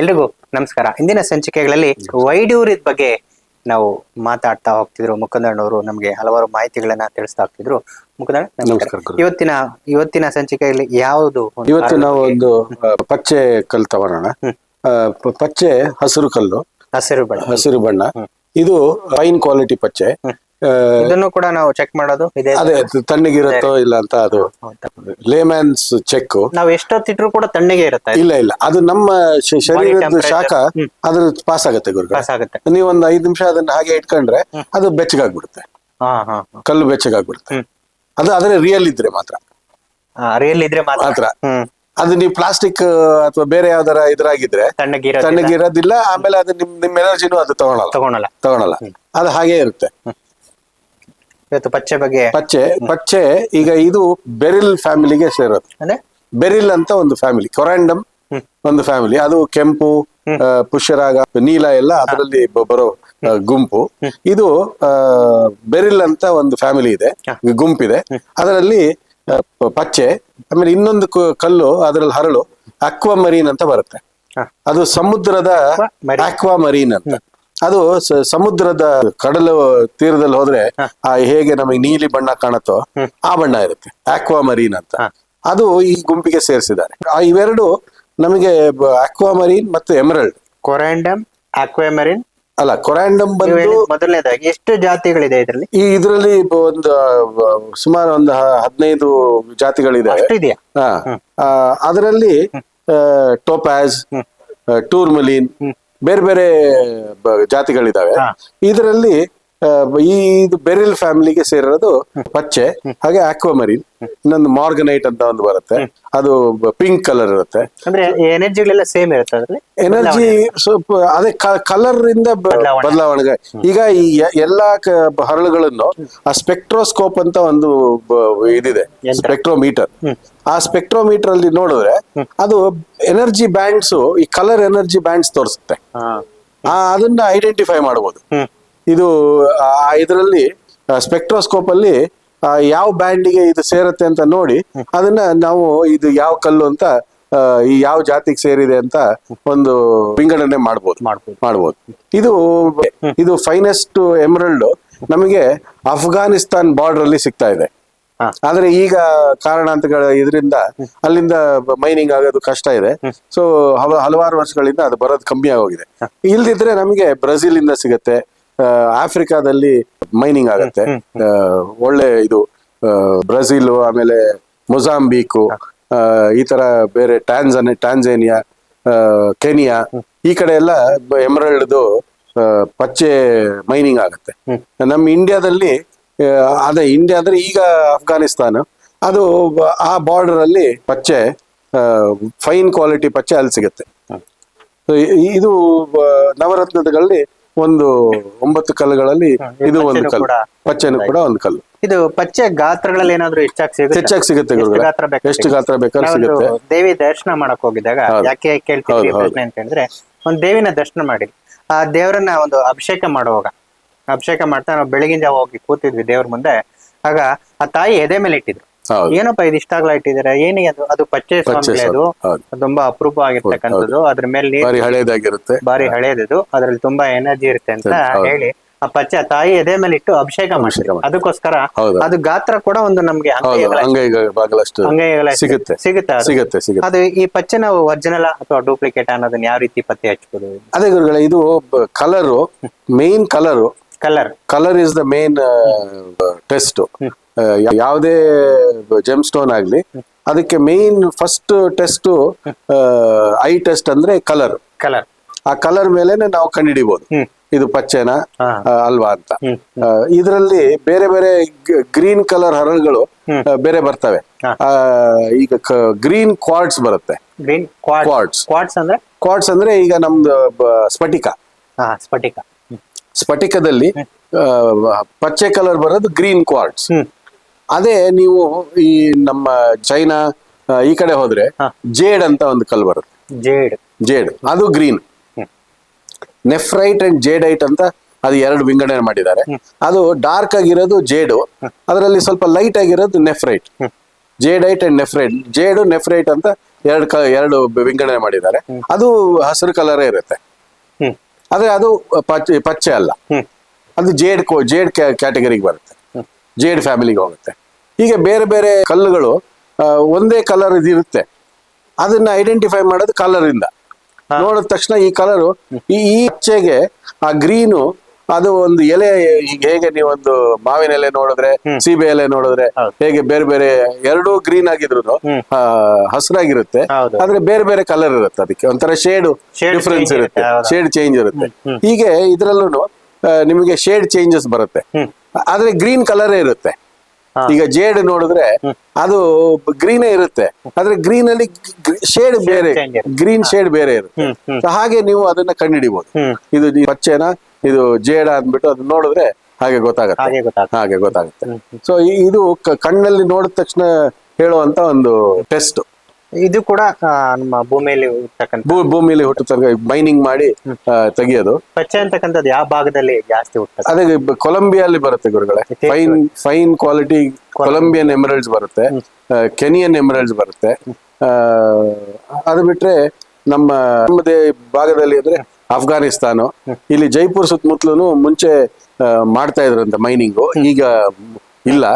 ಎಲ್ರಿಗೂ ನಮಸ್ಕಾರ. ಇಂದಿನ ಸಂಚಿಕೆಗಳಲ್ಲಿ ವೈಡೂರಿದ ಬಗ್ಗೆ ನಾವು ಮಾತಾಡ್ತಾ ಹೋಗ್ತಿದ್ರು. ಮುಖಂದಣ್ಣವರು ನಮಗೆ ಹಲವಾರು ಮಾಹಿತಿಗಳನ್ನ ತಿಳಿಸ್ತಾ ಹೋಗ್ತಿದ್ರು. ಮುಖಂದಣ್ಣ ನಮಸ್ಕಾರ. ಇವತ್ತಿನ ಇವತ್ತಿನ ಸಂಚಿಕೆಯಲ್ಲಿ ಯಾವುದು ಇವತ್ತು ನಾವು ಒಂದು ಪಚ್ಚೆ ಕಲ್ಲು ತಗೋಣ ಪಚ್ಚೆ ಹಸಿರು ಕಲ್ಲು. ಹಸಿರು ಬಣ್ಣ. ಹಸಿರು ಬಣ್ಣ. ಇದು ಫೈನ್ ಕ್ವಾಲಿಟಿ ಪಚ್ಚೆ ಇದನ್ನು ಕೂಡ ನಾವು ಚೆಕ್ ಮಾಡೋದು. ಇದೆ ಅದೇ ತಣ್ಣಗಿರುತ್ತೋ ಇಲ್ಲ ಅಂತ ಅದು. ಲೇಮ್ಯಾನ್ಸ್ ಚೆಕ್ ನಾವು ಎಷ್ಟೊತ್ತಿಟ್ರು ಕೂಡ ತಣ್ಣಗೆ ಇರುತ್ತೆ. ಇಲ್ಲ ಇಲ್ಲ. ಅದು ನಮ್ಮ ಶರೀರ ಶರೀರದ ಶಾಖ ಅದ್ರ ಪಾಸ್ ಆಗತ್ತೆ ಗುರು ಪಾಸ್ ಆಗುತ್ತೆ. ನೀವು ಒಂದು ಐದು ನಿಮಿಷ ಅದನ್ನ ಹಾಗೆ ಇಟ್ಕೊಂಡ್ರೆ ಅದು ಬೆಚ್ಚಗಾಗ್ಬಿಡುತ್ತೆ. ಕಲ್ಲು ಬೆಚ್ಚಗಾಗ್ಬಿಡುತ್ತೆ. ಅದು ಆದ್ರೆ ರಿಯಲ್ ಇದ್ರೆ ಮಾತ್ರ. ರಿಯಲ್ ಇದ್ರೆ ಮಾತ್ರ. ಅದು ನೀವು ಪ್ಲಾಸ್ಟಿಕ್ ಅಥವಾ ಬೇರೆ ಯಾವ್ದಾರ ಇದ್ರಾಗಿದ್ರೆ ತಣ್ಣಗಿರೋ ತಣ್ಣಗಿರೋದಿಲ್ಲ ಆಮೇಲೆ ಅದು ನಿಮ್ ನಿಮ್ ಎನರ್ಜಿನೂ ಅದು ತಗೊಳಲ್ಲ. ತಗೊಳಲ್ಲ. ತಗೊಳಲ್ಲ. ಅದು ಹಾಗೆ ಇರುತ್ತೆ. ಇವತ್ತು ಪಚ್ಚೆ ಬಗ್ಗೆ ಪಚ್ಚೆ ಪಚ್ಚೆ ಈಗ ಇದು ಬೆರಿಲ್ ಫ್ಯಾಮಿಲಿಗೆ ಸೇರೋದು. ಅಂದ್ರೆ? ಬೆರಿಲ್ ಅಂತ ಒಂದು ಫ್ಯಾಮಿಲಿ ಕೊರಾಂಡಮ್ ಒಂದು ಫ್ಯಾಮಿಲಿ. ಅದು ಕೆಂಪು ಪುಷ್ಯರಾಗ ನೀಲ ಎಲ್ಲ ಅದರಲ್ಲಿ ಬರೋ ಗುಂಪು. ಇದು ಬೆರಿಲ್ ಅಂತ ಒಂದು ಫ್ಯಾಮಿಲಿ ಇದೆ ಗುಂಪಿದೆ. ಅದರಲ್ಲಿ ಪಚ್ಚೆ ಆಮೇಲೆ ಇನ್ನೊಂದು ಕಲ್ಲು ಅದರಲ್ಲಿ ಹರಳು ಅಕ್ವಾ ಮರೀನ್ ಅಂತ ಬರುತ್ತೆ. ಅದು ಸಮುದ್ರದ ಅಕ್ವಾ ಮರೀನ್ ಅಂತ. ಅದು ಸಮುದ್ರದ ಕಡಲು ತೀರದಲ್ಲಿ ಹೋದ್ರೆ ಆ ಹೇಗೆ ನಮಗೆ ನೀಲಿ ಬಣ್ಣ ಕಾಣುತ್ತೋ ಆ ಬಣ್ಣ ಇರುತ್ತೆ. ಆಕ್ವಾ ಮರೀನ್ ಅಂತ ಅದು ಈ ಗುಂಪಿಗೆ ಸೇರಿಸಿದ್ದಾರೆ. ಇವೆರಡು ನಮಗೆ ಆಕ್ವಾ ಮರೀನ್ ಮತ್ತು ಎಮರಲ್ಡ್ ಕೊರಾಂಡಮ್ ಆಕ್ವಾಮರಿನ್ ಅಲ್ಲ ಕೊರಾಂಡಮ್ ಬಂದು ಮೊದಲನೇದಾಗಿ ಎಷ್ಟು ಜಾತಿಗಳಿದೆ ಇದರಲ್ಲಿ? ಈ ಇದರಲ್ಲಿ ಒಂದು ಸುಮಾರು ಒಂದು ಹದಿನೈದು ಜಾತಿಗಳಿದೆ. ಅದರಲ್ಲಿ ಟೋಪಾಸ್ ಟೂರ್ಮಲಿನ್ ಬೇರೆ ಬೇರೆ ಬ- ಜಾತಿಗಳಿದಾವೆ. ಇದರಲ್ಲಿ ಈ ಇದು ಬೆರಿಲ್ ಫ್ಯಾಮಿಲಿಗೆ ಸೇರಿರೋದು ಪಚ್ಚೆ ಹಾಗೆ ಆಕ್ವಾಮರಿನ್ ಇನ್ನೊಂದು ಮಾರ್ಗನೈಟ್ ಅಂತ ಒಂದು ಬರುತ್ತೆ. ಅದು ಪಿಂಕ್ ಕಲರ್ ಇರುತ್ತೆ. ಅಂದ್ರೆ ಎನರ್ಜಿಗಳೆಲ್ಲ ಸೇಮ್ ಇರುತ್ತೆ ಎನರ್ಜಿ ಸ್ವಲ್ಪ ಅದೇ ಕಲರಿಂದ ಬದಲಾವಣೆಗೆ ಬದಲಾವಣೆ. ಬದಲಾವಣೆ. ಈಗ ಈ ಎಲ್ಲಾ ಹರಳುಗಳನ್ನು ಆ ಸ್ಪೆಕ್ಟ್ರೋಸ್ಕೋಪ್ ಅಂತ ಒಂದು ಇದಿದೆ ಸ್ಪೆಕ್ಟ್ರೋಮೀಟರ್ ಆ ಸ್ಪೆಕ್ಟ್ರೋಮೀಟರ್ ಅಲ್ಲಿ ನೋಡಿದ್ರೆ ಅದು ಎನರ್ಜಿ ಬ್ಯಾಂಡ್ಸ್ ಈ ಕಲರ್ ಎನರ್ಜಿ ಬ್ಯಾಂಡ್ಸ್ ತೋರಿಸುತ್ತೆ. ಆ ಅದನ್ನ ಐಡೆಂಟಿಫೈ ಮಾಡಬಹುದು ಇದು ಇದರಲ್ಲಿ ಸ್ಪೆಕ್ಟ್ರೋಸ್ಕೋಪ್ ಅಲ್ಲಿ ಯಾವ ಬ್ಯಾಂಡಿಗೆ ಇದು ಸೇರುತ್ತೆ ಅಂತ ನೋಡಿ ಅದನ್ನ ನಾವು ಇದು ಯಾವ ಕಲ್ಲು ಅಂತ ಈ ಯಾವ ಜಾತಿಗೆ ಸೇರಿದೆ ಅಂತ ಒಂದು ವಿಂಗಡಣೆ ಮಾಡ್ಬೋದು. ಮಾಡ್ಬೋದು. ಇದು ಇದು ಫೈನೆಸ್ಟ್ ಎಮರಲ್ಡ್ ನಮಗೆ ಅಫ್ಘಾನಿಸ್ತಾನ್ ಬಾರ್ಡರ್ ಅಲ್ಲಿ ಸಿಗ್ತಾ ಇದೆ. ಆದ್ರೆ ಈಗ ಕಾರಣಾಂತಗಳ ಇದರಿಂದ ಅಲ್ಲಿಂದ ಮೈನಿಂಗ್ ಆಗೋದು ಕಷ್ಟ ಇದೆ. ಸೊ ಹಲವಾರು ವರ್ಷಗಳಿಂದ ಅದು ಬರೋದು ಕಮ್ಮಿ ಆಗೋಗಿದೆ. ಇಲ್ದಿದ್ರೆ ನಮಗೆ ಬ್ರೆಜಿಲ್ ಇಂದ ಸಿಗುತ್ತೆ. ಆಫ್ರಿಕಾದಲ್ಲಿ ಮೈನಿಂಗ್ ಆಗುತ್ತೆ. ಒಳ್ಳೆ ಇದು ಬ್ರೆಜಿಲ್ ಆಮೇಲೆ ಮೊಜಾಂಬಿಕು ಈ ತರ ಬೇರೆ ಟ್ಯಾನ್ಸನ್ ಟ್ಯಾನ್ಸೇನಿಯಾ ಕೆನಿಯಾ ಈ ಕಡೆ ಎಲ್ಲ ಎಮರಲ್ಡ್ದು ಪಚ್ಚೆ ಮೈನಿಂಗ್ ಆಗುತ್ತೆ. ನಮ್ಮ ಇಂಡಿಯಾದಲ್ಲಿ ಅದೇ ಇಂಡಿಯಾ ಅಂದ್ರೆ ಈಗ ಅಫ್ಘಾನಿಸ್ತಾನ ಅದು ಆ ಬಾರ್ಡರ್ ಅಲ್ಲಿ ಪಚ್ಚೆ ಫೈನ್ ಕ್ವಾಲಿಟಿ ಪಚ್ಚೆ ಅಲ್ಲಿ ಸಿಗುತ್ತೆ. ಇದು ನವರತ್ನದಲ್ಲಿ ನವರತ್ನಗಳಲ್ಲಿ ಒಂದು ಒಂಬತ್ತು ಕಲ್ಲುಗಳಲ್ಲಿ ಇದು ಒಂದು ಕಲ್ಲು. ಪಚ್ಚೆನು ಕೂಡ ಒಂದು ಕಲ್ಲು. ಇದು ಪಚ್ಚೆ ಗಾತ್ರಗಳಲ್ಲಿ ಏನಾದ್ರು ಹೆಚ್ಚಾಗಿ ಸಿಗುತ್ತೆ? ಹೆಚ್ಚಾಗಿ ಸಿಗುತ್ತೆ ಎಷ್ಟು ಗುರುಗಳೇ. ಗಾತ್ರ ಬೇಕಾದ್ರೆ ಎಷ್ಟು ಗಾತ್ರ ಬೇಕಾದ್ರೂ ನಾವೊಂದು ಸಿಗುತ್ತೆ. ದೇವಿ ದರ್ಶನ ಮಾಡಕ್ ಹೋಗಿದ್ದಾಗ ಯಾಕೆ ಕೇಳ್ತೀವಿ. ಪ್ರಶ್ನೆ ಅಂತ ಹೇಳಿದ್ರೆ ಒಂದು ದೇವಿನ ದರ್ಶನ ಮಾಡಿ ಆ ದೇವರನ್ನ ಒಂದು ಅಭಿಷೇಕ ಮಾಡುವಾಗ ಅಭಿಷೇಕ ಮಾಡ್ತಾ ನಾವು ಬೆಳಗಿನ ಜಾವ ಹೋಗಿ ಕೂತಿದ್ವಿ ದೇವ್ರ ಮುಂದೆ. ಆಗ ಆ ತಾಯಿ ಎದೆ ಮೇಲೆ ಇಟ್ಟಿದ್ರು. ಏನಪ್ಪ ಇದು ಇಷ್ಟಾಗ್ಲ ಇಟ್ಟಿದ್ದಾರೆ? ಏನಿಗೆ ಅದು ಅದು ಸ್ವಾಮಿ ಅದು. ತುಂಬಾ ಅಪರೂಪ ಆಗಿರ್ತಕ್ಕಂಥದ್ದು. ಅದ್ರ ಮೇಲೆ ಬಾರಿ ಹಳೇದಾಗಿರುತ್ತೆ. ಬಾರಿ ಹಳೇದದು. ಅದ್ರಲ್ಲಿ ತುಂಬಾ ಎನರ್ಜಿ ಇರುತ್ತೆ ಅಂತ ಹೇಳಿ ಆ ಪಚ್ಚ ತಾಯಿ ಎದೆ ಮೇಲೆ ಇಟ್ಟು ಅಭಿಷೇಕ ಮಾಡ್ತಾರೆ ಅದಕ್ಕೋಸ್ಕರ ಅದು ಗಾತ್ರ ಕೂಡ ಒಂದು ನಮ್ಗೆ ಸಿಗುತ್ತೆ. ಸಿಗುತ್ತೆ ಸಿಗುತ್ತೆ ಅದು ಈ ಪಚ್ಚೆ ನಾವು ಒರಿಜಿನಲ್ ಅಥವಾ ಡೂಪ್ಲಿಕೇಟ್ ಅನ್ನೋದನ್ನ ಯಾವ ರೀತಿ ಪತ್ತೆ ಹಚ್ಚಬಹುದು ಅದೇ ಗುರುಗಳೇ ಇದು colour main colour colour colour is the main test ಯಾವುದೇ ಜೆಮ್ ಸ್ಟೋನ್ ಆಗಲಿ ಅದಕ್ಕೆ main first test eye test ಅಂದ್ರೆ ಕಲರ್ ಕಲರ್ ಆ ಕಲರ್ ಮೇಲೆನೆ ನಾವು ಕಂಡುಹಿಡಿಬಹುದು ಇದು ಪಚ್ಚೆನಾ ಅಲ್ವಾ ಅಂತ. ಇದರಲ್ಲಿ ಬೇರೆ ಬೇರೆ ಗ್ರೀನ್ ಕಲರ್ ಹರಳುಗಳು ಬೇರೆ ಬರ್ತವೆ. ಈಗ ಗ್ರೀನ್ ಕ್ವಾಡ್ಸ್ ಬರುತ್ತೆ. ಗ್ರೀನ್. ಕ್ವಾಡ್ಸ್ ಅಂದ್ರೆ? ಕ್ವಾಡ್ಸ್ ಅಂದ್ರೆ ಈಗ ನಮ್ದು ಸ್ಫಟಿಕ. ಸ್ಫಟಿಕ. ಸ್ಫಟಿಕದಲ್ಲಿ ಪಚ್ಚೆ ಕಲರ್ ಬರೋದು ಗ್ರೀನ್ ಹ್ಮ್. ಅದೇ ನೀವು ಈ ನಮ್ಮ ಚೈನಾ ಈ ಕಡೆ ಹೋದ್ರೆ. ಜೇಡ್ ಅಂತ ಒಂದು ಕಲ್ ಬರುತ್ತೆ. ಜೇಡ್. ಜೇಡ್. ಅದು ಗ್ರೀನ್. ನೆಫ್ರೈಟ್ ಅಂಡ್ ಜೇಡೈಟ್ ಅಂತ ಅದು ಎರಡು ವಿಂಗಡಣೆ ಮಾಡಿದ್ದಾರೆ. ಅದು ಡಾರ್ಕ್ ಆಗಿರೋದು ಜೇಡು. ಅದರಲ್ಲಿ ಸ್ವಲ್ಪ ಲೈಟ್ ಆಗಿರೋದು ನೆಫ್ರೈಟ್. ಜೇಡೈಟ್ ಅಂಡ್ ನೆಫ್ರೈಟ್. ಜೇಡು ನೆಫ್ರೈಟ್ ಅಂತ ಎರಡು ಕ ಎರಡು ವಿಂಗಡಣೆ ಮಾಡಿದ್ದಾರೆ. ಅದು ಹಸಿರು ಕಲರ್ ಇರುತ್ತೆ. ಆದ್ರೆ ಅದು ಪಚ್ಚೆ ಪಚ್ಚೆ ಅಲ್ಲ. ಅದು ಜೇಡ್ ಕೋ ಜೇಡ್ ಕ್ಯಾಟಗರಿಗೆ ಬರುತ್ತೆ. ಜೇಡ್ ಫ್ಯಾಮಿಲಿಗೆ ಹೋಗುತ್ತೆ. ಹೀಗೆ ಬೇರೆ ಬೇರೆ ಕಲ್ಲುಗಳು ಒಂದೇ ಕಲರ್ ಇದಿರುತ್ತೆ ಅದನ್ನ ಐಡೆಂಟಿಫೈ ಮಾಡೋದು ಕಲರಿಂದ. ನೋಡಿದ ತಕ್ಷಣ ಈ ಕಲರು ಈ ಈಚೆಗೆ ಆ ಗ್ರೀನು ಅದು ಒಂದು ಎಲೆ ಈಗ ಹೇಗೆ ನೀವೊಂದು ಮಾವಿನ ಎಲೆ ನೋಡಿದ್ರೆ ಸೀಬೆ ಎಲೆ ನೋಡಿದ್ರೆ. ಹೇಗೆ ಬೇರೆ ಬೇರೆ ಎರಡೂ ಗ್ರೀನ್ ಆಗಿದ್ರು. ಹಸಿರಾಗಿರುತ್ತೆ. ಆದ್ರೆ ಬೇರೆ ಬೇರೆ ಕಲರ್ ಇರುತ್ತೆ ಅದಕ್ಕೆ. ಒಂಥರ ಶೇಡ್ ಡಿಫ್ರೆನ್ಸ್ ಇರುತ್ತೆ. ಶೇಡ್ ಚೇಂಜ್ ಇರುತ್ತೆ. ಹೀಗೆ ಇದ್ರಲ್ಲೂ ನಿಮಗೆ ಶೇಡ್ ಚೇಂಜಸ್ ಬರುತ್ತೆ. ಆದ್ರೆ ಗ್ರೀನ್ ಕಲರೇ ಇರುತ್ತೆ. ಈಗ ಜೇಡ್ ನೋಡಿದ್ರೆ ಅದು ಗ್ರೀನೇ ಇರುತ್ತೆ. ಆದ್ರೆ ಗ್ರೀನ್ ಅಲ್ಲಿ ಶೇಡ್ ಬೇರೆ ಗ್ರೀನ್ ಶೇಡ್ ಬೇರೆ ಇರುತ್ತೆ. ಹಾಗೆ ನೀವು ಅದನ್ನ ಕಂಡುಹಿಡಿಬಹುದು ಇದು ಪಚ್ಚೆನ ಇದು ಜೇಡ ಅಂದ್ಬಿಟ್ಟು ಅದನ್ನ ನೋಡಿದ್ರೆ ಹಾಗೆ ಗೊತ್ತಾಗುತ್ತೆ. ಹಾಗೆ ಗೊತ್ತಾಗುತ್ತೆ. ಸೊ ಇದು ಕಣ್ಣಲ್ಲಿ ನೋಡಿದ ತಕ್ಷಣ ಹೇಳುವಂತ ಒಂದು ಟೆಸ್ಟ್ ಇದು ಕೂಡ ಆ, ನಮ್ಮ ಭೂಮಿಯಲ್ಲಿ ಇರ್ತಕ್ಕಂಥ ಭೂ ಭೂಮಿಲಿ ಹುಟ್ಟುತ್ತ ಮೈನಿಂಗ್ ಮಾಡಿ ಆ, ತೆಗಿಯೋದು. ಪಚ್ಚೆ ಅಂತಕ್ಕಂಥದ್ದು ಯಾವ ಭಾಗದಲ್ಲಿ ಜಾಸ್ತಿ ಹುಟ್ಟ ಅದೇ ಕೊಲಂಬಿಯಲ್ಲಿ ಬರುತ್ತೆ ಗುರುಗಳೇ. Fine fine quality Colombian emeralds ಬರುತ್ತೆ. ಕೆನಿಯನ್ ಎಮರಲ್ಡ್ಸ್ ಬರುತ್ತೆ. ಆ, ಅದು ಬಿಟ್ರೆ ನಮ್ಮ ನಮ್ಮದೇ ಭಾಗದಲ್ಲಿ ಅಂದ್ರೆ ಅಫ್ಘಾನಿಸ್ತಾನ ಇಲ್ಲಿ ಜೈಪುರ್ ಸುತ್ತಮುತ್ತಲೂ ಮುಂಚೆ ಆ, ಮಾಡ್ತಾ ಇದ್ರಂತೆ ಮೈನಿಂಗು ಈಗ ಇಲ್ಲ.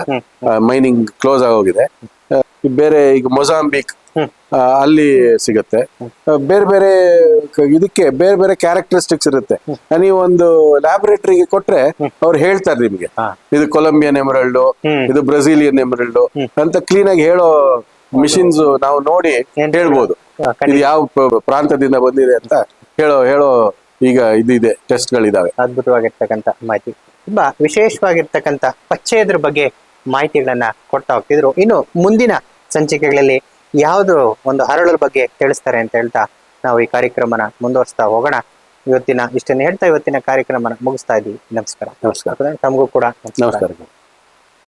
ಮೈನಿಂಗ್ ಕ್ಲೋಸ್ ಆಗೋಗಿದೆ. ಬೇರೆ ಈಗ ಮೊಜಾಂಬಿಕ್ ಅಲ್ಲಿ ಸಿಗುತ್ತೆ. ಬೇರೆ ಬೇರೆ ಇದಕ್ಕೆ ಬೇರೆ ಬೇರೆ ಕ್ಯಾರೆಕ್ಟರಿಸ್ಟಿಕ್ಸ್ ಇರುತ್ತೆ. ನೀವು ಒಂದು ಲ್ಯಾಬೊರೇಟರಿಗೆ ಕೊಟ್ರೆ ಅವ್ರು ಹೇಳ್ತಾರೆ ನಿಮ್ಗೆ. ಇದು ಕೊಲಂಬಿಯನ್ ಎಮರಲ್ಡ್ ಇದು ಬ್ರೆಜಿಲಿಯನ್ ಎಮರಲ್ಡ್ ಅಂತ ಕ್ಲೀನ್ ಆಗಿ ಹೇಳೋ ಮಿಷಿನ್ಸ್ ನಾವು ನೋಡಿ ಹೇಳ್ಬೋದು. ಇದು ಯಾವ ಪ್ರಾಂತದಿಂದ ಬಂದಿದೆ ಅಂತ ಹೇಳೋ ಹೇಳೋ ಈಗ ಇದಿದೆ ಟೆಸ್ಟ್ಗಳಿದಾವೆ ಅದ್ಭುತವಾಗಿರ್ತಕ್ಕಂಥ ಮಾಹಿತಿ. ತುಂಬಾ ವಿಶೇಷವಾಗಿರ್ತಕ್ಕಂಥ ಪಚ್ಚೆಯದ್ರ ಬಗ್ಗೆ ಮಾಹಿತಿಗಳನ್ನ ಕೊಡ್ತಾ ಹೋಗ್ತಿದ್ರು. ಇನ್ನು ಮುಂದಿನ ಸಂಚಿಕೆಗಳಲ್ಲಿ ಯಾವುದು ಒಂದು ಹರಳರ ಬಗ್ಗೆ ತಿಳಿಸ್ತಾರೆ ಅಂತ ಹೇಳ್ತಾ ನಾವು ಈ ಕಾರ್ಯಕ್ರಮನ ಮುಂದುವರಿಸ್ತಾ ಹೋಗೋಣ. ಇವತ್ತಿನ ಇಷ್ಟನ್ನು ಹೇಳ್ತಾ ಇವತ್ತಿನ ಕಾರ್ಯಕ್ರಮನ ಮುಗಿಸ್ತಾ ಇದ್ದೀವಿ ನಮಸ್ಕಾರ. ನಮಸ್ಕಾರ. ತಮಗೂ ಕೂಡ ನಮಸ್ಕಾರ. ನಮಸ್ಕಾರ.